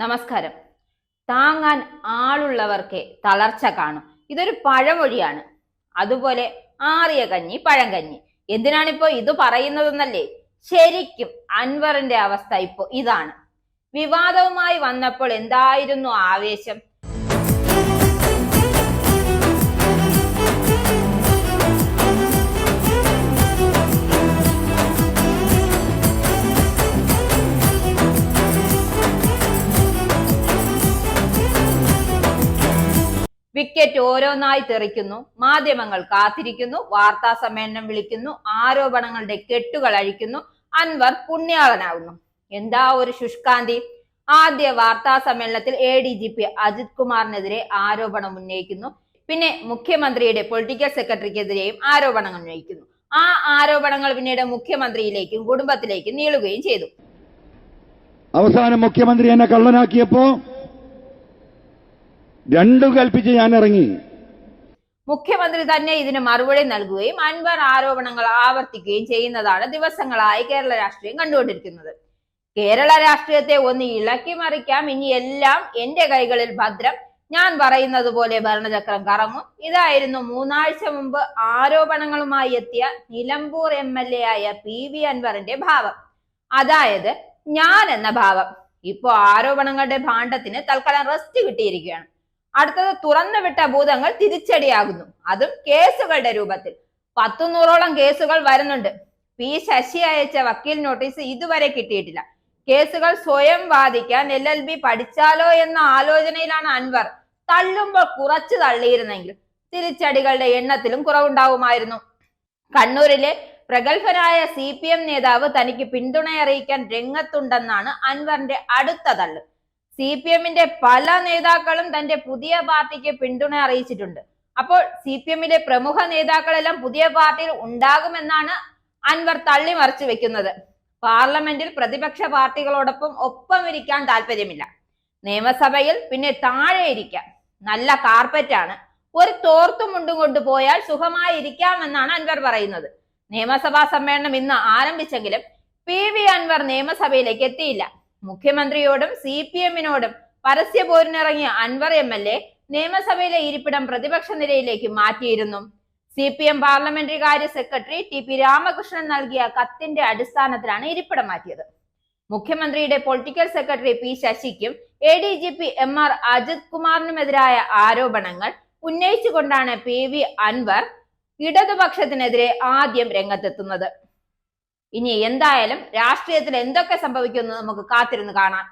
നമസ്കാരം. താങ്ങാൻ ആളുള്ളവർക്കേ തളർച്ച കാണും. ഇതൊരു പഴമൊഴിയാണ്. അതുപോലെ ആറിയ കഞ്ഞി പഴങ്കഞ്ഞി എന്തിനാണിപ്പോ ഇത് പറയുന്നതെന്നല്ലേ? ശരിക്കും അൻവറിന്റെ അവസ്ഥ ഇപ്പോ ഇതാണ്. വിവാദവുമായി വന്നപ്പോൾ എന്തായിരുന്നു ആവേശം? വിക്കറ്റ് ഓരോന്നായി തെറിക്കുന്നു മാധ്യമങ്ങൾ കാത്തിരിക്കുന്നു വാർത്താ സമ്മേളനം വിളിക്കുന്നു ആരോപണങ്ങളുടെ കെട്ടുകൾ അഴിക്കുന്നു അൻവർ പുണ്യാളനാകുന്നു എന്താ ഒരു ശുഷ്കാന്തി? ആദ്യ വാർത്താ സമ്മേളനത്തിൽ A D G P Ajith കുമാറിനെതിരെ ആരോപണം ഉന്നയിക്കുന്നു. പിന്നെ മുഖ്യമന്ത്രിയുടെ പൊളിറ്റിക്കൽ സെക്രട്ടറിക്കെതിരെയും ആരോപണങ്ങൾ ഉന്നയിക്കുന്നു. ആ ആരോപണങ്ങൾ പിന്നീട് മുഖ്യമന്ത്രിയിലേക്കും കുടുംബത്തിലേക്കും നീളുകയും ചെയ്തു. അവസാനം മുഖ്യമന്ത്രി എന്നെ കള്ളനാക്കിയപ്പോ രണ്ടും കൽപ്പിച്ച് ഞാൻ ഇറങ്ങി മുഖ്യമന്ത്രി തന്നെ ഇതിന് മറുപടി നൽകുകയും അൻവർ ആരോപണങ്ങൾ ആവർത്തിക്കുകയും ചെയ്യുന്നതാണ് ദിവസങ്ങളായി കേരള രാഷ്ട്രീയം കണ്ടുകൊണ്ടിരിക്കുന്നത്. കേരള രാഷ്ട്രീയത്തെ ഒന്ന് ഇളക്കി മറിക്കാം. ഇനി എല്ലാം എന്റെ കൈകളിൽ ഭദ്രം. ഞാൻ പറയുന്നത് പോലെ ഭരണചക്രം കറങ്ങും. ഇതായിരുന്നു മൂന്നാഴ്ച മുമ്പ് ആരോപണങ്ങളുമായി എത്തിയ നിലമ്പൂർ എം എൽ എ ആയ പി വി അൻവറിന്റെ ഭാവം. അതായത് ഞാൻ എന്ന ഭാവം. ഇപ്പോ ആരോപണങ്ങളുടെ ഭാണ്ഡത്തിന് തൽക്കാലം റെസ്റ്റ് കിട്ടിയിരിക്കുകയാണ്. അടുത്തത് തുറന്നുവിട്ട ഭൂതങ്ങൾ തിരിച്ചടിയാകുന്നു. അതും കേസുകളുടെ രൂപത്തിൽ. പത്തുനൂറോളം കേസുകൾ വരുന്നുണ്ട്. പി ശശി അയച്ച വക്കീൽ നോട്ടീസ് ഇതുവരെ കിട്ടിയിട്ടില്ല. കേസുകൾ സ്വയം വാദിക്കാൻ എൽ എൽ ബി പഠിച്ചാലോ എന്ന ആലോചനയിലാണ് അൻവർ. തള്ളുമ്പോൾ കുറച്ച് തള്ളിയിരുന്നെങ്കിൽ തിരിച്ചടികളുടെ എണ്ണത്തിലും കുറവുണ്ടാവുമായിരുന്നു. കണ്ണൂരിലെ പ്രഗത്ഭനായ സി പി എം നേതാവ് തനിക്ക് പിന്തുണ അറിയിക്കാൻ രംഗത്തുണ്ടെന്നാണ് അൻവറിന്റെ അടുത്ത തള്ള് സി പി എമ്മിന്റെ പല നേതാക്കളും തന്റെ പുതിയ പാർട്ടിക്ക് പിന്തുണ അറിയിച്ചിട്ടുണ്ട്. അപ്പോൾ സി പി എമ്മിലെ പ്രമുഖ നേതാക്കളെല്ലാം പുതിയ പാർട്ടിയിൽ ഉണ്ടാകുമെന്നാണ് അൻവർ തള്ളി മറിച്ചു വെക്കുന്നത്. പാർലമെന്റിൽ പ്രതിപക്ഷ പാർട്ടികളോടൊപ്പം ഒപ്പം ഇരിക്കാൻ താല്പര്യമില്ല. നിയമസഭയിൽ പിന്നെ താഴെ ഇരിക്കാം. നല്ല കാർപ്പറ്റാണ്. ഒരു തോർത്തും മുണ്ടും കൊണ്ടുപോയാൽ സുഖമായി ഇരിക്കാമെന്നാണ് അൻവർ പറയുന്നത്. നിയമസഭാ സമ്മേളനം ഇന്ന് ആരംഭിച്ചെങ്കിലും പി വി അൻവർ നിയമസഭയിലേക്ക് എത്തിയില്ല. മുഖ്യമന്ത്രിയോടും സി പി എമ്മിനോടും പരസ്യ പോരിനിറങ്ങിയ അൻവർ എം എൽ എ നിയമസഭയിലെ ഇരിപ്പിടം പ്രതിപക്ഷ നിരയിലേക്ക് മാറ്റിയിരുന്നു. സി പി എം പാർലമെന്ററി കാര്യ സെക്രട്ടറി ടി പി രാമകൃഷ്ണൻ നൽകിയ കത്തിന്റെ അടിസ്ഥാനത്തിലാണ് ഇരിപ്പിടം മാറ്റിയത്. മുഖ്യമന്ത്രിയുടെ political secretary P ശശിക്കും A D G P M R Ajith കുമാറിനുമെതിരായ ആരോപണങ്ങൾ ഉന്നയിച്ചുകൊണ്ടാണ് പി വി അൻവർ ഇടതുപക്ഷത്തിനെതിരെ ആദ്യം രംഗത്തെത്തുന്നത്. ഇനി എന്തായാലും രാഷ്ട്രീയത്തിൽ എന്തൊക്കെ സംഭവിക്കുമെന്ന് നമുക്ക് കാത്തിരുന്ന് കാണാം.